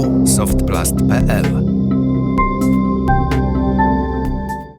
www.softplast.pl